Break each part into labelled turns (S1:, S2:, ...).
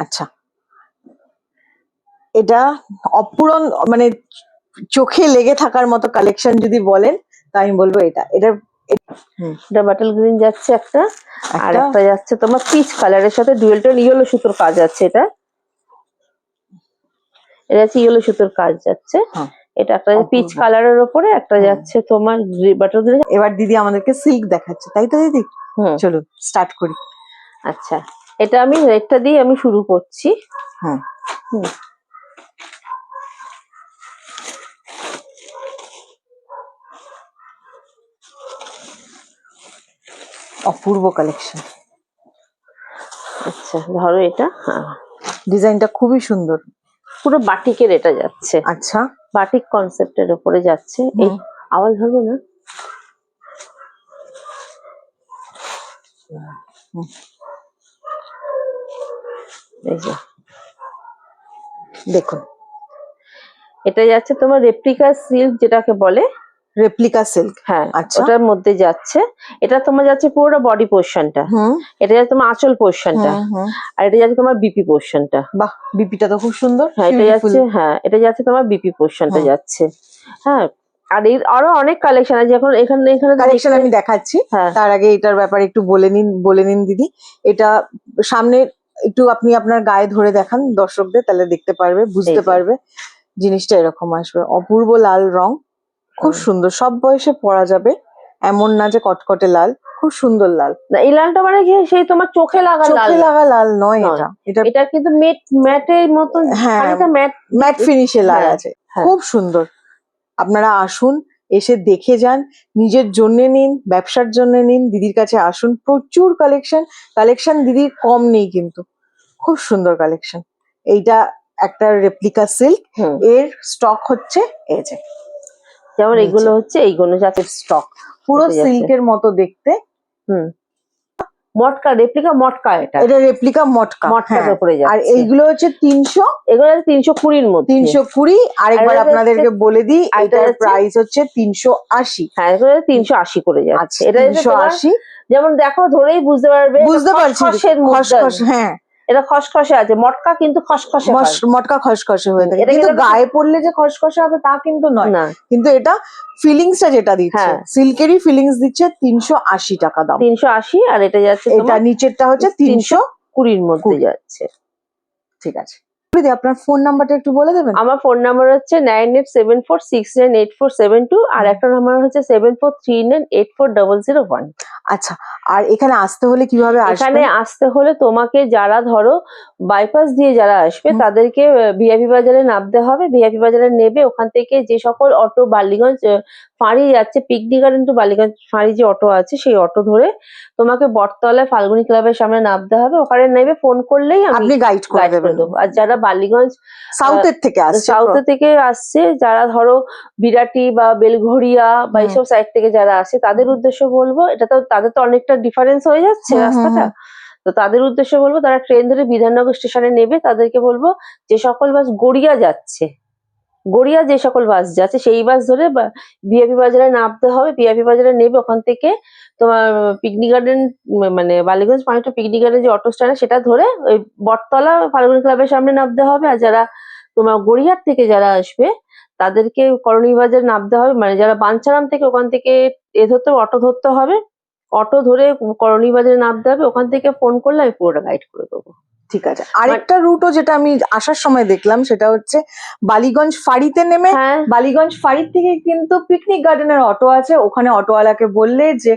S1: আচ্ছা। এটা অপূরণ মানে চোখে লেগে থাকার মতো কালেকশন যদি বলেন তা আমি বলব এটা। এটা
S2: এটা বাটল গ্রিন যাচ্ছে একটা আর
S1: একটা
S2: যাচ্ছে তোমার পিচ কালারের সাথে ডুয়েল টোন ইয়েলো সুতোর কাজ আছে এটা। এটা হচ্ছে ইয়েলো সুতোর কাজ যাচ্ছে।
S1: হ্যাঁ।
S2: এটা একটা পিচ কালারের ওপরে একটা যাচ্ছে তোমার বাটল গ্রিন
S1: এবার দিদি আমাদেরকে সিল্ক দেখাচ্ছে তাই তো দিদি? চলুন স্টার্ট করি।
S2: আচ্ছা। এটা আমি রেডটা দিয়ে আমি শুরু করছি।
S1: হ্যাঁ।
S2: হুম।
S1: অপূর্ব কালেকশন
S2: আচ্ছা ধরো এটা। হ্যাঁ।
S1: ডিজাইনটা খুবই সুন্দর।
S2: পুরো বাটিকের এটা যাচ্ছে।
S1: আচ্ছা।
S2: বাটিক কনসেপ্টের উপরে যাচ্ছে। এই আওয়াজ হবে না?
S1: দেখুন।
S2: এটা যাচ্ছে তোমার রেপ্লিকা সিল্ক যেটাকে বলে।
S1: রেপ্লিকা সিল্ক
S2: হ্যাঁ
S1: আচ্ছা।
S2: ওটার মধ্যে যাচ্ছে। এটা তোমার যাচ্ছে পুরোটা বডি পোর্শনটা
S1: হুম।
S2: এটা যাচ্ছে তোমার আঁচল পোর্শনটা। আর এটা যাচ্ছে তোমার বিপি পোর্শনটা
S1: বাহ বিপিটা তো খুব সুন্দর
S2: হ্যাঁ এটা। যাচ্ছে হ্যাঁ এটা যাচ্ছে তোমার বিপি পোর্শনটা যাচ্ছে। হ্যাঁ আর এর আরও অনেক কালেকশন আছে। এখন এখানে এখানে
S1: কালেকশন আমি দেখাচ্ছি।
S2: হ্যাঁ।
S1: তার আগে এটার ব্যাপারে একটু বলে নিন বলে নিন দিদি। এটা সামনে একটু আপনি আপনার গায়ে ধরে দেখান দর্শকদের তাহলে দেখতে পারবে বুঝতে পারবে জিনিসটা এরকম আসবে। অপূর্ব লাল রং খুব সুন্দর। সব বয়সে পরা যাবে এমন না যে কটকটে লাল খুব সুন্দর লাল।
S2: না, এই লালটা মানে কি সেই তোমার চোখে লাগা লাল
S1: চোখে লাগা লাল নয়। এটা। এটা
S2: এটা কিন্তু ম্যাট ম্যাটের মতন
S1: হ্যাঁ।
S2: ম্যাট
S1: ম্যাট ফিনিশে লাল
S2: হ্যাঁ,
S1: আছে।
S2: হ্যাঁ।
S1: খুব সুন্দর। আপনারা আসুন এসে দেখে যান নিজের জন্যে নিন ব্যবসার জন্য নিন দিদির কাছে আসুন। প্রচুর কালেকশন কালেকশন দিদির কম নেই কিন্তু। খুব সুন্দর কালেকশন এইটা একটা রেপ্লিকা সিল্ক এর স্টক হচ্ছে এই যে।
S2: যেমন এগুলো হচ্ছে এইগুলো জাতের
S1: স্টক পুরো। সিল্কের মতো দেখতে।
S2: হুম। মটকা রেপ্লিকা মটকা এটা।
S1: এটা রেপ্লিকা মটকা
S2: মটকার। উপরে
S1: আর এইগুলো হচ্ছে তিনশো
S2: এগুলো হচ্ছে তিনশো কুড়ির মধ্যে।
S1: তিনশো কুড়ি। আরেকবার আপনাদেরকে বলে দিই এটার প্রাইস হচ্ছে তিনশো আশি।
S2: হ্যাঁ এগুলো তিনশো আশি করে যাচ্ছে।
S1: আচ্ছা
S2: এটা
S1: তিনশো আশি।
S2: যেমন দেখো ধরেই বুঝতে পারবে
S1: বুঝতে পারছি। হ্যাঁ।
S2: এটা খসখসে আছে মটকা কিন্তু খসখসে
S1: মটকা খসখসে হয়ে থাকে।
S2: এটা
S1: কিন্তু
S2: কিন্তু-
S1: গায়ে পড়লে যে খসখসে হবে তা কিন্তু নয়।
S2: না।
S1: কিন্তু এটা ফিলিংসটা যেটা দিচ্ছে
S2: হ্যাঁ।
S1: সিল্কেরই ফিলিংস দিচ্ছে তিনশো আশি টাকা দাম।
S2: তিনশো আশি আর এটা যাচ্ছে
S1: এটা নিচেরটা হচ্ছে তিনশো
S2: কুড়ির মধ্যে যাচ্ছে।
S1: ঠিক আছে। দিদি আপনার ফোন নাম্বারটা একটু বলে দেবেন?
S2: আমার ফোন নাম্বার হচ্ছে nine eight seven four six nine eight four seven two আর একটা নাম্বার হচ্ছে seven four three nine eight four double zero one
S1: আচ্ছা আর এখানে আসতে হলে কীভাবে
S2: এখানে আসতে হলে তোমাকে যারা ধরো বাইপাস দিয়ে যারা আসবে তাদেরকে ভিআইপি বাজারে নামতে হবে। ভিআইপি বাজারে নেবে ওখান থেকে যে সকল অটো বালিগঞ্জ ফাঁড়ি যাচ্ছে পিকনিক গার্ডেন টু বালিগঞ্জ ফাঁড়ি যে অটো আছে সেই অটো ধরে তোমাকে বটতলায় ফাল্গুনি ক্লাবের সামনে নামতে হবে। ওখানে নেবে ফোন করলেই আমি
S1: আপনি গাইড করে
S2: দেবো। আর যারা বালিগঞ্জ
S1: সাউথের থেকে আসছে
S2: সাউথ থেকে আসছে। যারা ধরো বিরাটি বা বেলঘড়িয়া বা এইসব সাইড থেকে যারা আসে তাদের উদ্দেশ্য বলব এটা তো তাদের তো অনেকটা ডিফারেন্স হয়ে যাচ্ছে রাস্তাটা। তো তাদের উদ্দেশ্য বলব তারা ট্রেন ধরে বিধাননগর স্টেশনে নেবে। তাদেরকে বলব যে সকল বাস গড়িয়া যাচ্ছে গড়িয়া যে সকল বাস যাচ্ছে, সেই বাস ধরে বিআপি বাজারে নামতে হবে। বিআপি বাজারে নেবে ওখান থেকে তোমার পিকনিক গার্ডেন মানে বালিগঞ্জ পানি টু পিকনিক গার্ডেন যে অটো স্ট্যান্ড সেটা ধরে ওই বটতলা, ফাল্গুনি ক্লাবের সামনে নামতে হবে। আর যারা তোমার গড়িয়ার থেকে যারা আসবে, তাদেরকে করণী বাজার নামতে হবে। মানে যারা বাঞ্ছারাম থেকে ওখান থেকে এ ধরতে অটো ধরতে হবে, অটো ধরে করণী বাজারে নামতে হবে। ওখান থেকে ফোন করলে আমি পুরোটা গাইড করে দেবো।
S1: ঠিক আছে। আরেকটা রুটও যেটা আমি আসার সময় দেখলাম সেটা হচ্ছে বালিগঞ্জ ফাড়িতে নেমে
S2: হ্যাঁ।
S1: বালিগঞ্জ ফাঁড়ির থেকে কিন্তু পিকনিক গার্ডেনের অটো আছে। ওখানে অটোওয়ালাকে বললে যে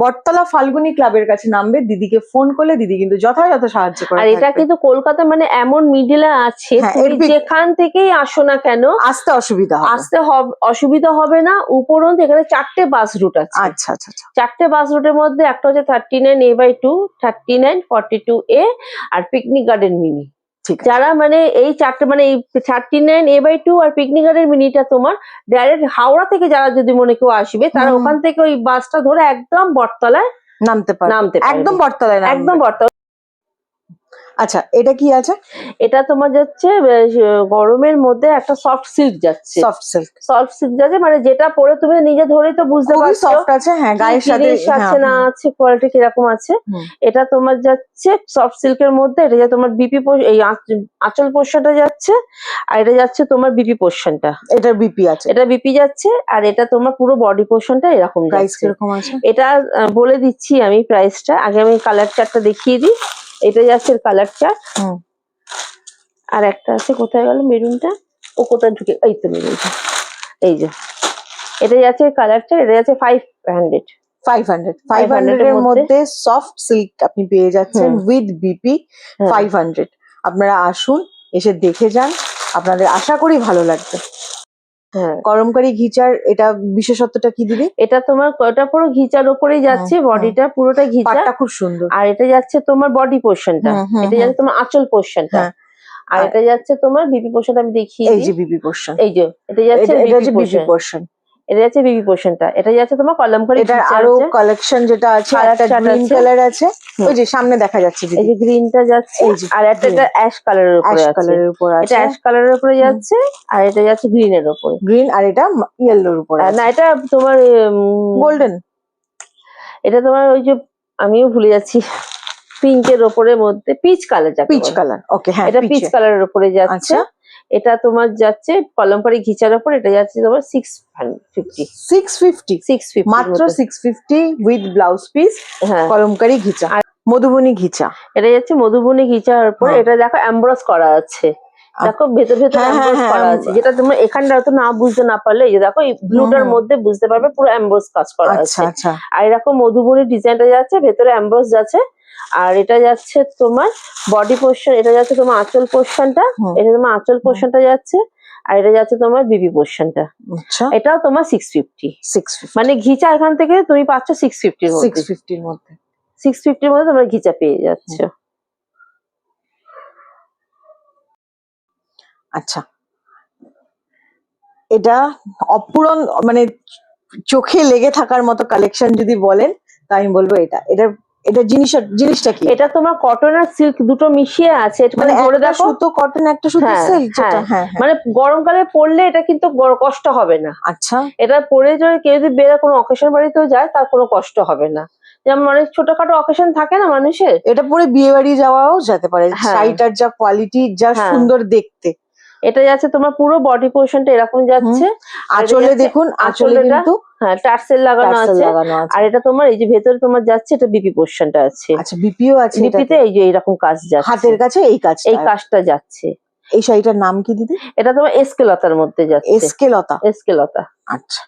S1: বটতলা ফাল্গুনি ক্লাবের কাছে নামবে। দিদিকে ফোন করলে দিদি কিন্তু যথাযথ সাহায্য করে
S2: আর এটা কিন্তু কলকাতা মানে এমন মিডিলে আছে
S1: হ্যাঁ,
S2: যেখান থেকেই আসো না কেন
S1: আসতে অসুবিধা হবে।
S2: আসতে হব- অসুবিধা হবে না। উপরন্ত এখানে চারটে বাস রুট আছে।
S1: আচ্ছা আচ্ছা আচ্ছা।
S2: চারটে বাস রুটের মধ্যে একটা হচ্ছে thirty nine A by two thirty nine forty two A R picnic garden mini
S1: ঠিক
S2: যারা মানে এই চারটে মানে এই thirty nine A by two R picnic garden মিনিটা তোমার ডাইরেক্ট হাওড়া থেকে যারা যদি মনে কেউ আসবে তারা ওখান থেকে ওই বাসটা ধরে একদম বটতলায়
S1: নামতে পারে
S2: নামতে
S1: একদম বটতলায়।
S2: একদম বটতলা
S1: আচ্ছা এটা কি আছে?
S2: এটা তোমার যাচ্ছে গরমের মধ্যে একটা সফট সিল্ক যাচ্ছে।
S1: সফট সিল্ক
S2: সফট সিল্ক যাচ্ছে মানে যেটা পরে তুমি নিজে ধরেই তো বুঝতে পারছ
S1: সফট আছে হ্যাঁ গায়ের সাথে
S2: আছে
S1: হ্যাঁ,
S2: না আছে কোয়ালিটি কীরকম আছে। এটা তোমার যাচ্ছে সফট সিল্কের মধ্যে এটা যা তোমার বিপি এই আঁচ- আঁচল পোর্শনটা যাচ্ছে আর এটা যাচ্ছে তোমার বিপি পোর্শনটা
S1: এটা বিপি আছে।
S2: এটা বিপি যাচ্ছে আর এটা তোমার পুরো বডি পোর্শনটা এরকম
S1: প্রাইস কীরকম আছে?
S2: এটা বলে দিচ্ছি আমি প্রাইসটা আগে আমি কালার চার্টটা দেখিয়ে দিই। এটা যাচ্ছে কালার চার্ট আর একটা আছে কোথায় গেল মেরুনটা? ও কোথায় ঢুকে এই তো মেরুনটা। এই যে। এটা যাচ্ছে কালার চার্ট এটা যাচ্ছে five hundred
S1: five hundred five
S2: 500
S1: hundred
S2: এর
S1: এর
S2: মধ্যে।
S1: সফট সিল্ক আপনি পেয়ে যাচ্ছেন উইথ বিপি। ফাইভ হান্ড্রেড আপনারা আসুন এসে দেখে যান। আপনাদের আশা করি ভালো লাগবে।
S2: হ্যাঁ।
S1: গরমকারী ঘিচার এটা বিশেষত্বটা কি দিবে
S2: এটা তোমার কয়টা পুরো ঘিচার ওপরেই যাচ্ছে বডিটা পুরোটা ঘিচা
S1: খুব সুন্দর।
S2: আর এটা যাচ্ছে তোমার বডি পোর্শনটা এটা যাচ্ছে তোমার আঁচল পোর্শনটা
S1: হ্যাঁ।
S2: আর এটা যাচ্ছে তোমার বিপি পোর্শনটা আমি দেখিয়ে
S1: এই যে বিপি পোর্শন
S2: এই যে এটা যাচ্ছে বিপি পোর্শন এটা যাচ্ছে বিপি পোর্শনটা এটা যাচ্ছে তোমার কলমকারি
S1: এটার
S2: ঘিচা আরও।
S1: কালেকশন যেটা আছে একটা গ্রিন। কালার আছে। ওই যে সামনে দেখা যাচ্ছে
S2: এই যে গ্রিনটা যাচ্ছে আর একটা এটা অ্যাশ কালারের উপরে
S1: অ্যাশ
S2: আছে।
S1: কালারের উপর
S2: এটা
S1: আছে
S2: অ্যাশ কালারের উপরে যাচ্ছে আর এটা যাচ্ছে গ্রিনের উপরে।
S1: গ্রিন আর এটা ইয়েলোর উপর
S2: না এটা তোমার
S1: গোল্ডেন
S2: এটা তোমার ওই যে আমিও ভুলে যাচ্ছি। পিঙ্কের ওপরের মধ্যে পিচ কালার যাকে
S1: পিচ কালার ওকে হ্যাঁ
S2: এটা পিচ কালারের উপরে যাচ্ছে।
S1: আচ্ছা।
S2: এটা তোমার যাচ্ছে কলমকারি ঘিচার উপর এটা যাচ্ছে তোমার six fifty
S1: six fifty
S2: six fifty
S1: মাত্র six fifty with blouse piece
S2: হ্যাঁ।
S1: কলমকারি ঘিচা। মধুবনী ঘিচা।
S2: এটা যাচ্ছে মধুবনী ঘিচার উপর
S1: হ্যাঁ।
S2: এটা দেখো অ্যাম্ব্রস করা আছে। দেখো ভেতর ভেতর
S1: হ্যাঁ, হ্যাঁ, হ্যাঁ,
S2: করা আছে। যেটা তোমরা এখানটা হয়তো না বুঝতে না পারলে এই যে দেখো এই ব্লুটার। মধ্যে বুঝতে পারবে পুরো অ্যাম্ব্রস কাজ করা
S1: আচ্ছা
S2: আছে।
S1: আচ্ছা।
S2: আর এরকম মধুবনী ডিজাইনটা যাচ্ছে ভেতরে অ্যাম্ব্রস যাচ্ছে। আর এটা যাচ্ছে তোমার বডি পোর্শন এটা যাচ্ছে তোমার আঁচল পোর্শনটা এটা তোমার আঁচল পোর্শনটা যাচ্ছে আর এটা যাচ্ছে তোমার বিবি পোর্শনটা
S1: আচ্ছা।
S2: এটাও তোমার সিক্স ফিফটি
S1: সিক্স
S2: মানে ঘিচা এখান থেকে তুমি পাচ্ছ সিক্স ফিফটির
S1: সিক্স
S2: মধ্যে
S1: ফিফটির মধ্যে।
S2: সিক্স ফিফটির মধ্যে তোমরা ঘিচা পেয়ে যাচ্ছ।
S1: আচ্ছা। এটা অপূরণ মানে চোখে লেগে থাকার মতো কালেকশন যদি বলেন তা আমি বলব এটা। এটা এটা জিনিস জিনিসটা কি?
S2: এটা তোমার কটন আর সিল্ক দুটো মিশিয়ে আছে
S1: মানে
S2: ধরে দেখো।
S1: সুতো কটন একটা সুতো
S2: হ্যাঁ,
S1: সিল্ক যেটা
S2: হ্যাঁ।
S1: হ্যাঁ হ্যাঁ।
S2: মানে গরমকালে পরলে এটা কিন্তু কষ্ট হবে না।
S1: আচ্ছা।
S2: এটা পরে যদি কেউ যদি বেরো কোনো অকেশন বাড়িতেও যায় তার কোনো কষ্ট হবে না। যেমন অনেক ছোটখাটো অকেশন থাকে না মানুষের?
S1: এটা পরে বিয়ে বাড়ি যাওয়াও যেতে পারে।
S2: হ্যাঁ।
S1: শাড়িটার যা কোয়ালিটি যা
S2: হ্যাঁ।
S1: সুন্দর দেখতে।
S2: এটা যাচ্ছে তোমার পুরো বডি পোর্শনটা এরকম যাচ্ছে।
S1: আঁচলে দেখুন আঁচলে কিন্তু
S2: হ্যাঁ টার্সেল লাগানো আছে। আর এটা তোমার এই যে ভেতরে তোমার যাচ্ছে এটা বিপি পোর্শনটা আছে।
S1: আচ্ছা বিপিও আছে
S2: বিপিতে? এই যে এরকম কাজ যাচ্ছে।
S1: হাতের কাছে এই কাজটা?
S2: এই কাজটা যাচ্ছে।
S1: এই শাড়িটার নাম কি দিদি?
S2: এটা তোমার এসকেলতার মধ্যে যাচ্ছে।
S1: এসকে লতা
S2: এসকেলতা।
S1: আচ্ছা।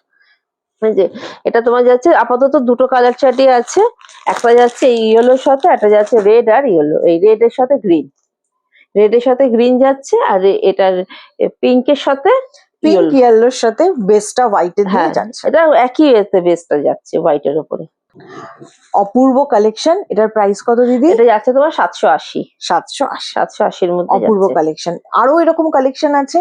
S2: যে এটা তোমার যাচ্ছে আপাতত দুটো কালার চাটি আছে। একটা যাচ্ছে এই ইয়েলোর সাথে একটা যাচ্ছে রেড আর ইয়েলো এই রেড এর সাথে গ্রিন রেড এর সাথে গ্রিন যাচ্ছে আর এটার পিঙ্কের সাথে
S1: পিঙ্ক। ইয়েলোর সাথে বেসটা হোয়াইটে দিয়ে
S2: হ্যাঁ
S1: যাচ্ছে।
S2: এটা একই এতে বেসটা যাচ্ছে হোয়াইটের উপরে।
S1: অপূর্ব কালেকশন এটার প্রাইস কত দিদি?
S2: এটা যাচ্ছে তোমার সাতশো আশি।
S1: সাতশো
S2: সাতশো আশির মধ্যে
S1: অপূর্ব কালেকশন আরও এরকম কালেকশন আছে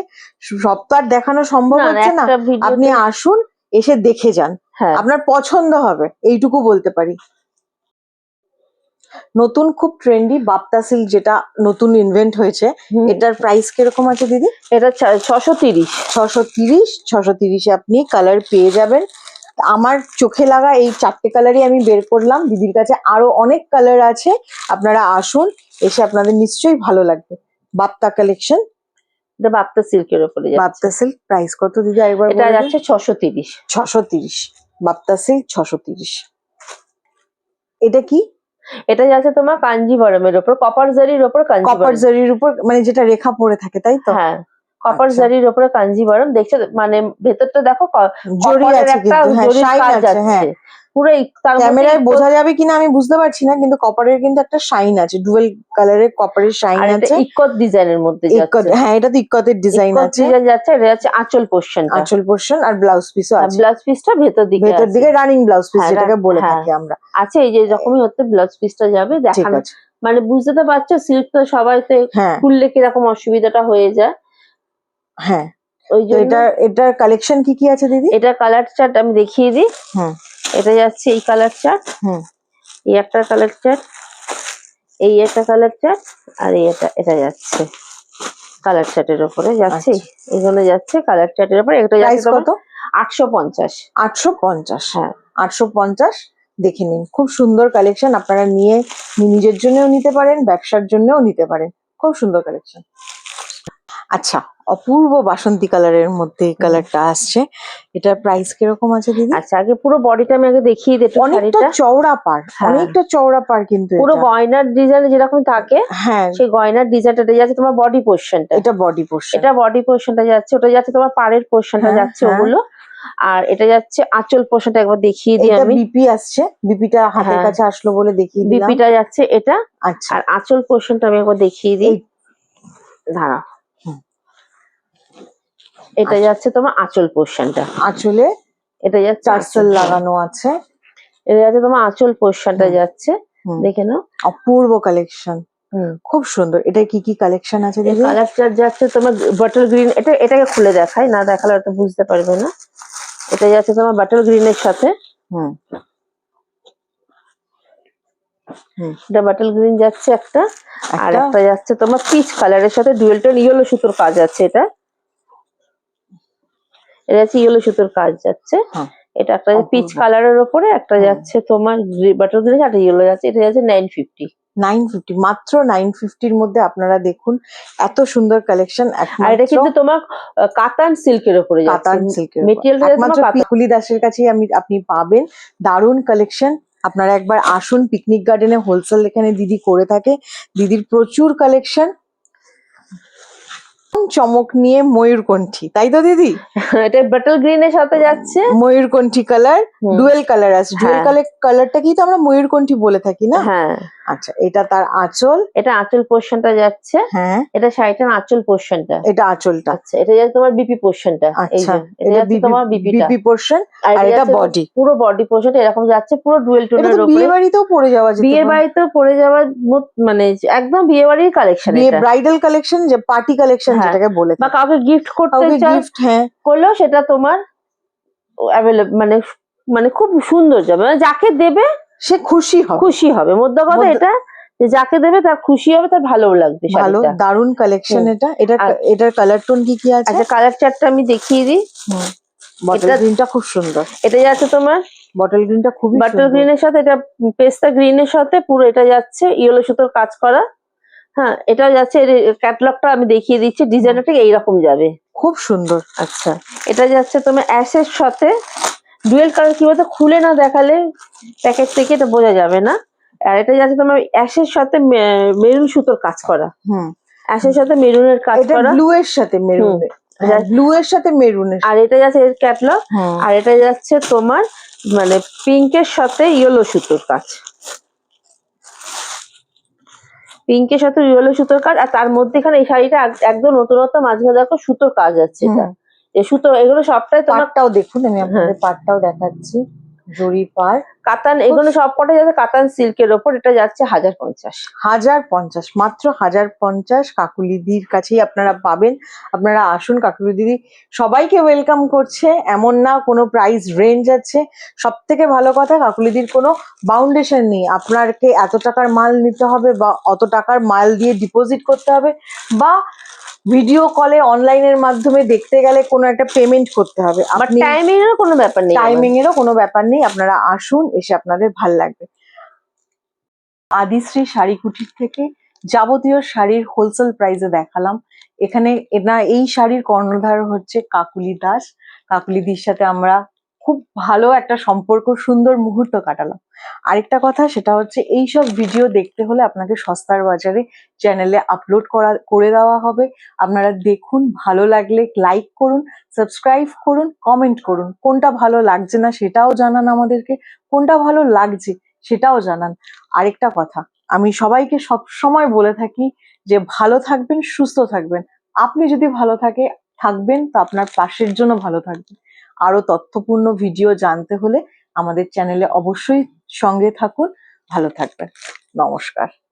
S1: সব তো আর দেখানো সম্ভব হচ্ছে না। আপনি আসুন এসে দেখে যান।
S2: হ্যাঁ।
S1: আপনার পছন্দ হবে এইটুকু বলতে পারি। নতুন খুব ট্রেন্ডি বাপ্তা সিল্ক যেটা নতুন ইনভেন্ট হয়েছে এটার প্রাইস কীরকম আছে দিদি?
S2: এটা ছশো তিরিশ।
S1: ছশো তিরিশ ছশো তিরিশে আপনি কালার পেয়ে যাবেন। আমার চোখে লাগা এই চারটে কালারই আমি বের করলাম। দিদির কাছে আরও অনেক কালার আছে আপনারা আসুন এসে আপনাদের নিশ্চয়ই ভালো লাগবে। বাপ্তা কালেকশন
S2: এটা বাপ্তা সিল্কের উপরে যাচ্ছে।
S1: বাপ্তা সিল্ক প্রাইস কত দিদি? একবার
S2: এটা যাচ্ছে ছশো তিরিশ।
S1: ছশো তিরিশ। বাপ্তা সিল্ক ছশো তিরিশ। এটা কি?
S2: এটা যাচ্ছে তোমার কাঞ্জিভরমের উপর কপার জারির উপর
S1: কপার জারির উপর মানে যেটা রেখা পড়ে থাকে তাই তো?
S2: হ্যাঁ। কপার
S1: আচ্ছা।
S2: জারির উপরে কাঞ্জিভরম দেখছ? মানে ভেতরটা দেখো
S1: জড়ি আছে কিন্তু হ্যাঁ আছে হ্যাঁ।
S2: পুরো তার
S1: ক্যামেরায় বোঝা যাবে কিনা আমি বুঝতে পারছি না কিন্তু কপারের কিন্তু একটা শাইন আছে ডুয়েল কালারের কপারের শাইন আছে।
S2: ইকত ডিজাইনের মধ্যে যাচ্ছে।
S1: হ্যাঁ এটা তো ইক্কতের ডিজাইন আছে।
S2: ডিজাইন যাচ্ছে এটা যাচ্ছে আঁচল পোর্শনটা
S1: আঁচল পোর্শন আর ব্লাউজ পিসও আছে।
S2: ব্লাউজ পিসটা ভেতর দিকে
S1: ভেতর দিকে রানিং ব্লাউজ পিস যেটাকে বলে
S2: হ্যাঁ।
S1: থাকি আমরা।
S2: আছে এই যে যখনই হচ্ছে ব্লাউজ পিসটা যাবে দেখানো। মানে বুঝতে তো পারছ সিল্ক তো সবাই তো
S1: হ্যাঁ।
S2: খুললে কীরকম অসুবিধাটা হয়ে যায়।
S1: হ্যাঁ।
S2: ওই
S1: তো
S2: জন্য
S1: এটা এটার কালেকশন কি কি আছে দিদি?
S2: এটা কালার চার্ট আমি দেখিয়ে দিই।
S1: হুম
S2: এটা যাচ্ছে এই কালার চার্ট
S1: হুম।
S2: এই একটা কালার চার্ট এই একটা কালার চার্ট আর এই এটা এটা যাচ্ছে। কালার চার্টের উপরে যাচ্ছে। এগুলো যাচ্ছে কালার চার্টের উপরে। এটা যাচ্ছে
S1: কত?
S2: আটশো পঞ্চাশ।
S1: আটশো পঞ্চাশ।
S2: হ্যাঁ।
S1: আটশো পঞ্চাশ? দেখে নিন। খুব সুন্দর কালেকশন আপনারা নিয়ে নিজের জন্যও নিতে পারেন ব্যবসার জন্যও নিতে পারেন। খুব সুন্দর কালেকশন আচ্ছা অপূর্ব বাসন্তী কালারের মধ্যে কালারটা আসছে। এটার প্রাইস কীরকম আছে দিদি?
S2: আচ্ছা আগে পুরো বডিটা আমি আগে দেখিয়ে দিই
S1: অনেকটা চওড়া পার
S2: হ্যাঁ।
S1: অনেকটা চওড়া পার কিন্তু
S2: পুরো গয়নার ডিজাইন যেরকম থাকে
S1: হ্যাঁ।
S2: সেই গয়নার ডিজাইনটা যাচ্ছে তোমার বডি পোর্শনটা
S1: এটা বডি পোর্শন
S2: এটা বডি পোর্শনটা যাচ্ছে ওটা যাচ্ছে তোমার পাড়ের পোর্শনটা
S1: হ্যাঁ,
S2: যাচ্ছে
S1: হ্যাঁ।
S2: ওগুলো। আর এটা যাচ্ছে আঁচল পোর্শনটা একবার দেখিয়ে দিই আমি।
S1: বিপি আসছে বিপিটা হাতের
S2: হ্যাঁ।
S1: কাছে আসলো বলে দেখিয়ে দিলাম।
S2: বিপিটা যাচ্ছে এটা।
S1: আচ্ছা।
S2: আর আঁচল পোর্শনটা আমি একবার দেখিয়ে দিই। দাঁড়া
S1: হুম।
S2: এটা
S1: আচ্ছা।
S2: যাচ্ছে তোমার আঁচল পোর্শনটা
S1: আঁচলে
S2: এটা যাচ্ছে আঁচল।
S1: লাগানো আছে।
S2: এটা যাচ্ছে তোমার আঁচল পোর্শনটা। যাচ্ছে। দেখে নাও।
S1: অপূর্ব কালেকশন খুব সুন্দর। এটা কি কি কালেকশন আছে
S2: কালারটা যাচ্ছে তোমার বটল গ্রিন এটা এটাকে খুলে দেখাই না দেখালে ওটা বুঝতে পারবে না। এটা যাচ্ছে তোমার বাটল গ্রিনের সাথে।
S1: হুম।
S2: এটা বাটল গ্রিন যাচ্ছে একটা। আর
S1: একটা?
S2: একটা যাচ্ছে তোমার পিচ কালারের সাথে। ডুয়েল টোন ইয়েলো সুতোর কাজ আছে এটা। এটা যাচ্ছে ইয়েলো সুতোর কাজ যাচ্ছে।
S1: হ্যাঁ।
S2: এটা একটা পিচ। কালারের ওপরে একটা যাচ্ছে তোমার বাটল গ্রিন একটা ইয়েলো যাচ্ছে এটা যাচ্ছে নাইন ফিফটি
S1: নাইন ফিফটি মাত্র নাইন ফিফটির মধ্যে আপনারা দেখুন এত সুন্দর কালেকশন
S2: আর এটা কিন্তু তোমার কাতান সিল্কের ওপরে
S1: কাতান সিল্কের
S2: মেটেরিয়ালটা
S1: একমাত্র
S2: তোমার
S1: দাসের কাছেই আমি আপনি পাবেন। দারুণ কালেকশন আপনারা একবার আসুন পিকনিক গার্ডেনে হোলসেল এখানে দিদি করে থাকে। দিদির প্রচুর কালেকশন চমক নিয়ে ময়ূরকণ্ঠী তাই তো দিদি?
S2: এটা বাটল গ্রিনের সাথে যাচ্ছে।
S1: ময়ূরকণ্ঠী কালার ডুয়েল কালার আছে। ডুয়েল কালার কালারটা কি তো আমরা ময়ূরকণ্ঠী বলে থাকি না?
S2: হ্যাঁ।
S1: আচ্ছা এটা তার আঁচল।
S2: এটা আঁচল পোর্শনটা যাচ্ছে।
S1: হ্যাঁ।
S2: এটা শাড়িটার আঁচল পোর্শনটা
S1: এটা আঁচলটা।
S2: আচ্ছা এটা যাচ্ছে তোমার বিপি পোর্শনটা
S1: আচ্ছা
S2: এটা তোমার বিপিটা
S1: বিপি পোর্শন আর
S2: এটা
S1: বডি
S2: পুরো বডি পোর্শনটা এরকম যাচ্ছে পুরো ডুয়েল টোনের উপরে।
S1: বিয়ে বাড়িতেও পরে যাওয়া যেতে
S2: বিয়ে। বাড়িতেও পরে যাওয়ার মানে একদম বিয়ে বাড়ির কালেকশন
S1: বিয়ে
S2: এটা।
S1: ব্রাইডাল কালেকশন যে পার্টি কালেকশন
S2: হ্যাঁ।
S1: যেটাকে বলে।
S2: বা কাউকে গিফট করতে চাও
S1: গিফট হ্যাঁ।
S2: করলেও সেটা তোমার অ্যাভেলেবল মানে মানে খুব সুন্দর যাবে। মানে যাকে দেবে
S1: সে খুশি হবে।
S2: খুশি হবে। মধ্য কথা এটা যে যাকে দেবে তার খুশি হবে তার ভালো লাগবে
S1: ভালো দারুণ কালেকশন এটা এটা। এটার কালার টোন কি কি আছে?
S2: আচ্ছা কালার চারটা আমি দেখিয়ে দিই।
S1: বটল
S2: এটা-
S1: গ্রিনটা খুব সুন্দর।
S2: এটা যাচ্ছে তোমার?
S1: বটল গ্রিনটা খুবই
S2: বাটল
S1: সুন্দর।
S2: গ্রিনের সাথে এটা পেস্তা গ্রিনের সাথে পুরো এটা যাচ্ছে ইয়েলো সুতোর কাজ করা। হ্যাঁ এটাও যাচ্ছে ক্যাটলগটা আমি দেখিয়ে দিচ্ছি ডিজাইনটা ঠিক এইরকম যাবে।
S1: খুব সুন্দর
S2: আচ্ছা। এটা যাচ্ছে তোমার অ্যাশের সাথে। ডুয়েল কালার কি বলতো? খুলে না দেখালে প্যাকেট থেকে এটা বোঝা যাবে না। আর এটা যাচ্ছে তোমার অ্যাশের সাথে মেরুন সুতোর কাজ করা।
S1: হুম।
S2: অ্যাশের সাথে মেরুনের কাজ করা।
S1: ব্লু এর সাথে মেরুন।
S2: হ্যাঁ।
S1: ব্লু এর সাথে মেরুনের
S2: আর এটা যাচ্ছে এর ক্যাটলগ আর এটা যাচ্ছে তোমার মানে পিঙ্কের সাথে ইয়েলো সুতোর কাজ। পিঙ্কের সাথে ইয়েলো সুতোর কাজ। আর তার মধ্যে এখানে এই শাড়িটা একদম নতুনত্ব মাঝখানে দেখো সুতোর কাজ আছে এটা।
S1: হুম।
S2: সুতো এগুলো সবটাই
S1: পাটটাও দেখুন আমি
S2: হ্যাঁ।
S1: আপনাদের পাটটাও দেখাচ্ছি জরি পার
S2: কাতান এগুলো সবকটা যাচ্ছে কাতান সিল্কের ওপর এটা যাচ্ছে হাজার পঞ্চাশ
S1: হাজার পঞ্চাশ মাত্র হাজার পঞ্চাশ কাকুলিদির কাছেই আপনারা পাবেন আপনারা আসুন কাকুলি দিদি সবাইকে ওয়েলকাম করছে এমন না কোনো প্রাইস রেঞ্জ আছে সব থেকে ভালো কথা কাকুলিদির কোনো বাউন্ডেশন নেই আপনারকে এত টাকার মাল নিতে হবে বা অত টাকার মাল দিয়ে ডিপোজিট করতে হবে বা ভিডিও কলে অনলাইনের মাধ্যমে দেখতে গেলে কোনো একটা পেমেন্ট করতে হবে। আবার
S2: টাইমিং এর কোনো ব্যাপার নেই
S1: টাইমিং এরও কোনো ব্যাপার নেই আপনারা আসুন এসে আপনাদের ভালো লাগবে। আদিশ্রী শাড়ি কুটির থেকে যাবতীয় শাড়ির হোলসেল প্রাইসে দেখালাম। এখানে না এই শাড়ির কর্ণধার হচ্ছে কাকুলি দাস। কাকুলিদির সাথে আমরা খুব ভালো একটা সম্পর্ক, সুন্দর মুহূর্ত কাটালাম। আরেকটা কথা সেটা হচ্ছে এই সব ভিডিও দেখতে হলে আপনাকে সস্তার বাজারে চ্যানেলে আপলোড করা, করে দেওয়া হবে। আপনারা দেখুন, ভালো লাগলে লাইক করুন সাবস্ক্রাইব করুন কমেন্ট করুন। কোনটা ভালো লাগছে না সেটাও জানান আমাদেরকে। কোনটা ভালো লাগছে সেটাও জানান। আরেকটা কথা, আমি সবাইকে সব সময় বলে থাকি যে ভালো থাকবেন, সুস্থ থাকবেন। আপনি যদি ভালো থাকে, থাকবেন, তো আপনার পাশের জন্য ভালো থাকবেন আরও তথ্যপূর্ণ ভিডিও জানতে হলে আমাদের চ্যানেলে অবশ্যই সঙ্গে থাকুন। ভালো থাকবেন। নমস্কার।